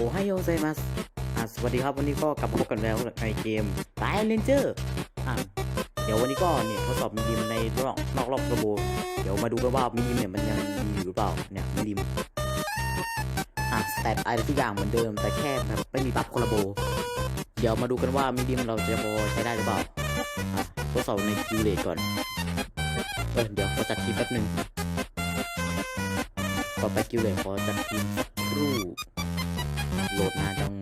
โอไฮโอไซมัสอะสวัสดีครับวันนี้ก็กลับมาพบกันแล้วในเกมไ i เลนเจอร์อะเดี๋ยววันนี้ก็เนี่ยทดสอบมินิมในรอบนอกรอบระโบเดี๋ยวมาดูกันว่ามินิมเนี่ยมันยังดีอยู่หรือเปล่าเนี่ยมินิมอะสแตทอะไรทุกอย่างเหมือนเดิม แต่แค่แบบไม่มีบัฟโคลาโบ เดี๋ยวมาดูกันว่ามินิมเราจะพอใช้ได้หรือเปล่าอะทดสอบในคิวเลตก่อนเออเดี๋ยวขอจัดทีมแป๊บหนึงก่อนไปคิวเลตขอจัดทีมสักครู่ หลดนานจัง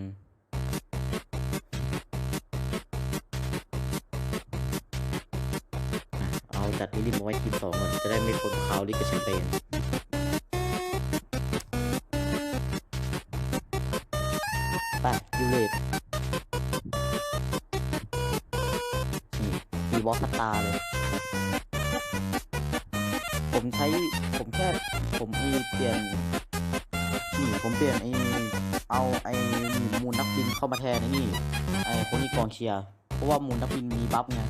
อะเอาจัดมินิมเอาไว้ทีมสองก่อนจะได้ไม่พ้นข่าวลิกกับแชมเปญไปยูเลตนี่มีบอสตาเลย ผมใช้ผมแค่ผมอีเปลี่ยนนี่ผมเปลี่ยนไอ้ เอาไอ้มูลนักบินเข้ามาแทนไอ้นี่ไอ้คนนี้กองเชียร์เพราะว่ามูลนักบินมีบัฟไง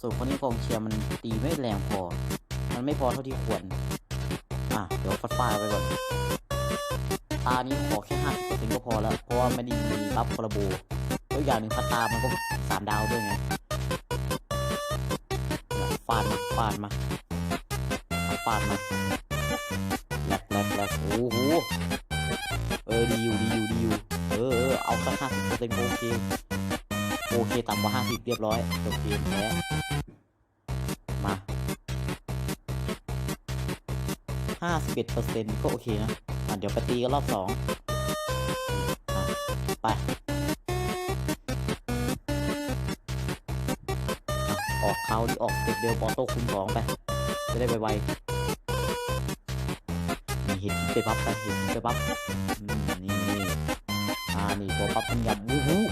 ส่วนคนนี้กองเชียร์มันตีไม่แรงพอ มันไม่พอเท่าที่ควร อะเดี๋ยวฟัดฟาไปก่อนตานี้ขอแค่ห้าสิบเปอร์เซ็นต์ก็พอแล้ว เพราะว่าไม่ได้มีบัฟคอร์โบตัวอย่างหนึ่งพัตตามันก็สามดาวด้วยไงฟาดมาฟาดมาฟาดมาแลกแลกแลกโอ้โห เออดีอยู่ดีอยู่ดีอยู่เออเออเอาสักห้าสิบเปอร์เซ็นต์โอเคโอเคต่ำกว่าห้าสิบเรียบร้อยจบเกมแพ้มาห้าสิบเอ็ดเปอร์เซ็นต์ก็โอเคนะอะเดี๋ยวไปตีกันรอบสองอะไปออกเขาดิออกสเต็ปเดียวปอโต้คูณสองไป จะได้ไวๆ ห็นไปปั๊บไปเห็นไปปั๊บอืมนี่อ่านี่ตัวปั๊บเป็นยำวู้ฮู้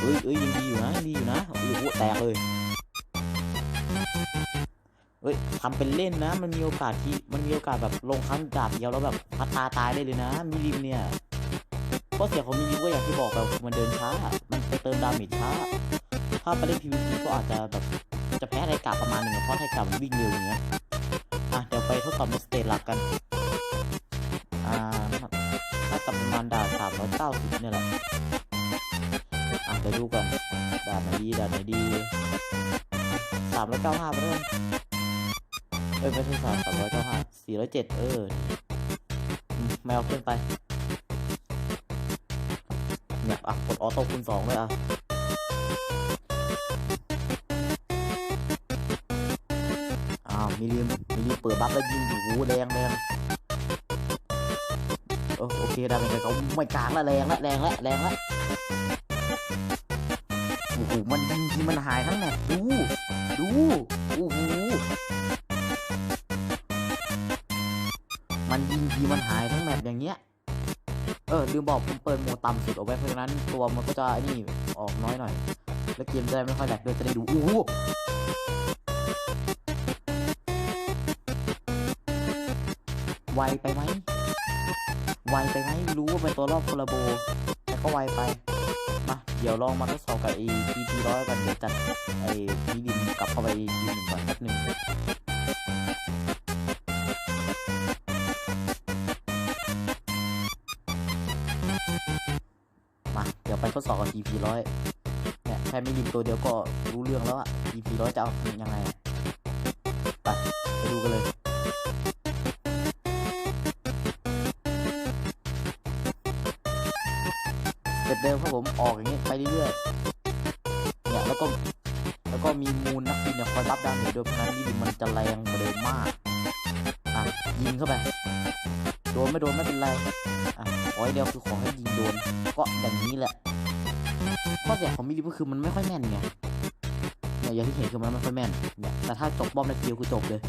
เอ้ยเอ้ยยังดีอยู่นะดีอยู่นะโอ้โหแตกเลยเอ้ยทำเป็นเล่นนะ มันมีโอกาสที่มันมีโอกาสแบบลงครั้งดาบเดียวแล้วแบบพัดตาตายได้เลยนะมิลิมเนี่ยข้อเสียของมิลิมก็อย่างที่บอกแบบมันเดินช้า มันไปเติมดาเมจช้า ถ้าไปเล่น PVP ก็อาจจะแบบจะแพ้ไทกาประมาณหนึ่งเพราะไทกามันวิ่งเร็วอย่างเงี้ย ไปทดสอบในสเตจหลักกัน อ่าถ้ากับประมาณด่านสามร้อยเก้าสิบเนี่ยแหละอะไปดูก่อนด่านไหนดีด่านไหนดีสามร้อยเก้าห้าเริ่มเอ้ยไม่ใช่สามสามร้อยเก้าห้าสี่ร้อยเจ็ดเออไม่เอาขึ้นไปเนี่ยอะกดออโต้คูณสองเลยอะ เปิดบัฟแล้วยิงโอ้โหแรงแรงโอเคได้เป็นไงเขาไม่กลางละแรงละแรงละแรงละโอ้โหมันยิงทีมันหายทั้งแมปดูดูโอ้โหมันยิงทีมันหายทั้งแมปอย่างเงี้ยเออลืมบอกผมเปิดโหมดต่ำสุดเอาไว้เพราะฉะนั้นตัวมันก็จะนี่ออกน้อยหน่อย แล้วเกมจะได้ไม่ค่อยแหลกด้วยจะได้ดูโอ้โห วไปไหมไวไปไหมรู้ว่าเป็นตัวรอบโคลาโบแต่ก็ไวไปมาเดี๋ยวลองมาทดสอบกับไอ้ TP ร้อยกันเดี๋ยวจัดไอ้พีดินกลับเข้าไปยืนหนึ่งก่อนแป๊บหนึ่งมาเดี๋ยวไปทดสอบกับ TP ร้อยเนี่ยแค่ไม่ยิงตัวเดียวก็รู้เรื่องแล้วอะ TP ร้อยจะเอายังไงไปไปดูกันเลย ออกอย่างนี้ไปเรื่อยๆเนี่ยแล้วก็แล้วก็มีมูลนักบินเนี่ยคอยรับดาเมจด้วยพราะฉะนั้นนี่มันจะแรงกว่าเดิมมากอะยิงเข้าไปโดนไม่โดนไม่เป็นไรอะขอให้เดียวคือขอให้ยิงโดนก็อย่างนี้แหละข้อเสียของมิลิก็คือมันไม่ค่อยแม่นไงเนี่ยอย่างที่เห็นคือมันไม่ค่อยแม่นเนี่ยแต่ถ้าจบบอมในทีเดียวคือจบเลย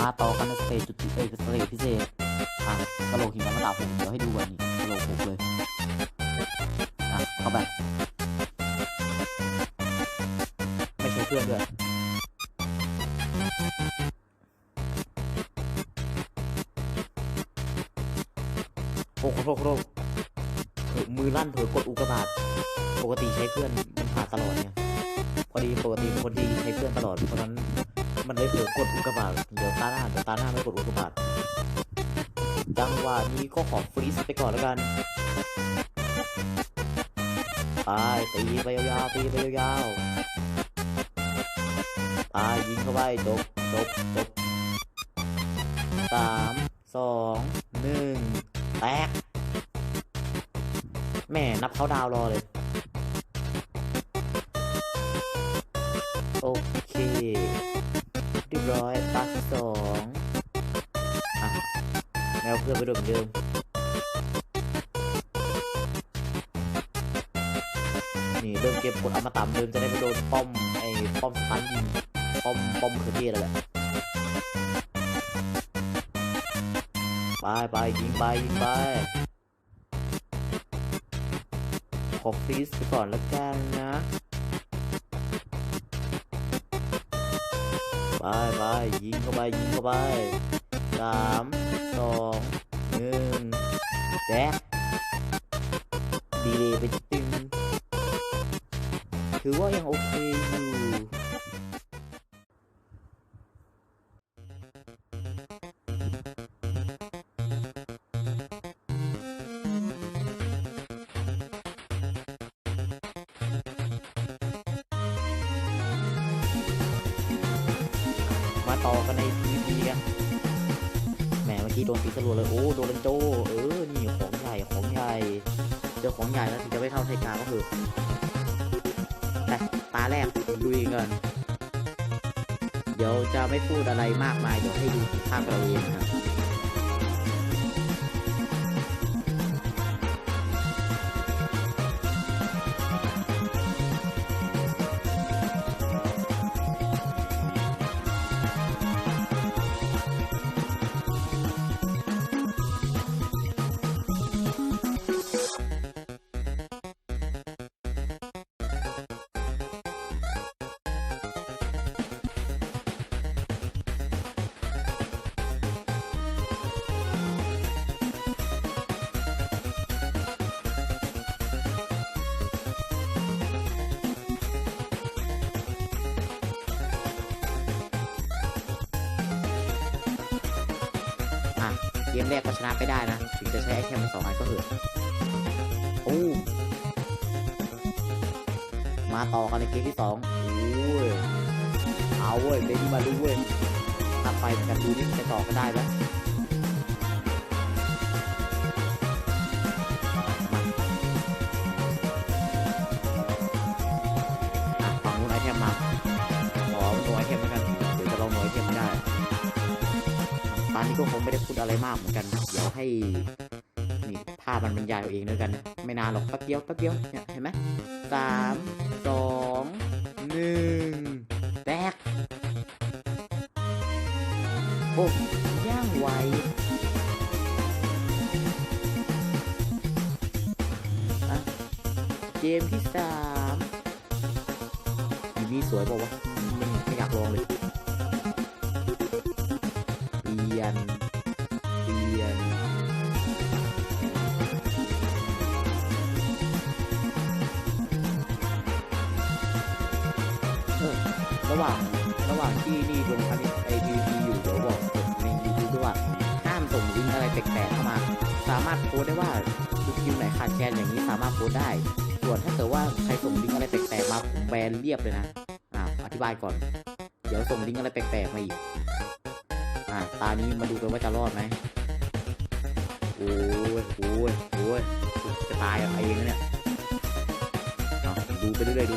มาต่อกันในสเตจจุดที่เอยสเตจพิเศษอะกระโหลกหินน้ำตาผมเดี๋ยวให้ดูก่อนนี่กระโหลกหกเลยอะเข้าไปไม่ใช่เพื่อนด้วยโอ้โหโคตรโคตรเฮ้ยมือลั่นเผลอกดอุกกาบาตปกติใช้เพื่อนมันผ่านตลอดเนี่ยพอดีปกติคนที่ใช้เพื่อนตลอดเพราะนั้น มันเลยเผลอกดอุกกาบาตเดี๋ยวตาหน้าเดี๋ยวตาหน้าไม่กดอุกกาบาตจังหวะนี้ก็ขอฟรีสไปก่อนแล้วกันไปตีไปยาวๆตีไปยาวๆไปยิงเข้าไปจบจบจบสามสองหนึ่งแตกแม่นับเขาดาวรอเลย โอเค ร้อยตักสองอะแมวเพื่อนไปโดนเหมือนเดิมนี่เริ่มเก็บกดอมาตะเดิมจะได้ไปโดนป้อมไอ้ป้อมสตันยิงป้อมป้อมคือเทศแล้วแหละไปไปยิงไปยิงไปขอฟีสก่อนแล้วกันนะ ไปไปยิงเข้าไปยิงเข้าไปสามสองหนึ่งแจ๊กดีเลยไปตึงถือว่ายังโอเคอยู่ ต่อกันใน PVP กันแหมเมื่อกี้โดนตีสลัวเลยโอ้โดนลันโจเออนี่ของใหญ่ของใหญ่เจอของใหญ่แล้วถึงจะไม่เท่าไทยกาก็คือแต่ตาแรกลุยกันเดี๋ยวจะไม่พูดอะไรมากมายเดี๋ยวให้ดูภาพเราเองนะครับ เกมแรกก็ชนะไปได้นะ ถึงจะใช้ไอเทมมาสองอันก็เถอะโอ้มาต่อกันในเกมที่สองโอ้ยเอาเว้ยเบบี้มาดูเว้ยตัดไปเหมือนกันดูนี่จะต่อกันได้ไห ตอนนี้ก็คงไม่ได้พูดอะไรมากเหมือนกัน เดี๋ยวให้นี่ภาพมันบรรยายเอาเองด้วยกัน ไม่นานหรอกแป๊บเดียวแป๊บเดียวเนี่ยเห็นไหมสามสองหนึ่งแตกโอ้ย่างไวเกมที่สามอีมีสวยป่าวะ นเปลี่ยนระหว่างระหว่างที่นี่ลงพันไอพีพีอยู่เดี๋ยวบอกกดในยูทูบด้วยว่าห้ามส่งลิงก์อะไรแปลกๆเข้ามา สามารถโพสได้ว่าคือคิวไหนขาดแคลนอย่างนี้สามารถโพสได้ ส่วนถ้าเกิดว่าใครส่งลิงก์อะไรแปลกๆมาแบนเรียบเลยนะอ่าอธิบายก่อน เดี๋ยวส่งลิงก์อะไรแปลกๆมาอีก อ่าตานี้มาดูกันว่าจะรอดไหมโอ้ยโอ้ยโอ้ยจะตายเอาเองเนี่ยดูไปเรื่อยๆดู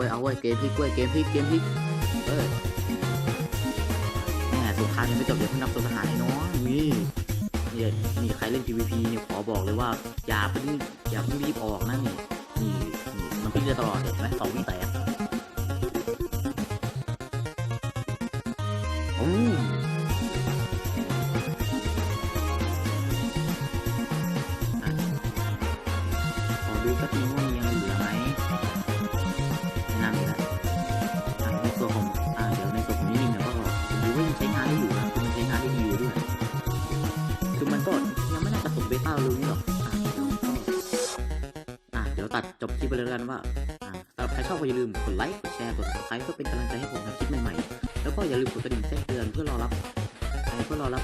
ว้ยเอาเว้เกมพลิกเว้ยเกมพลิกเกมพลิกเออแหมสงครามยังไม่จบอย่าเพิ่งนับตัวทหารไอ้น้องนี่เนี่ยมีใครเล่น PVP เนี่ยขอบอกเลยว่าอย่าเพิ่งอย่าเพิ่งรีบออกนะนี่นี่นี่มันพลิกได้ตลอดเห็นไหมสองวิแตกโอ้ขอดูแป๊บนึงว่า ไปเลยแล้วกันว่าสำหรับใครชอบก็อย่าลืมกดไลค์กดแชร์กด subscribe เพื่อเป็นกำลังใจให้ผมทำคลิปใหม่ๆแล้วก็อย่าลืมกดกระดิ่งแจ้งเตือนเพื่อรอรับเอ่อเพื่อรอรับ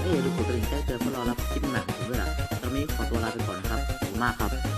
เอ้ยอย่าลืมกดกระดิ่งแจ้งเตือนเพื่อรอรับคลิปใหม่ของผมด้วยล่ะตอนนี้ขอตัวลาไปก่อนนะครับขอบคุณมากครับ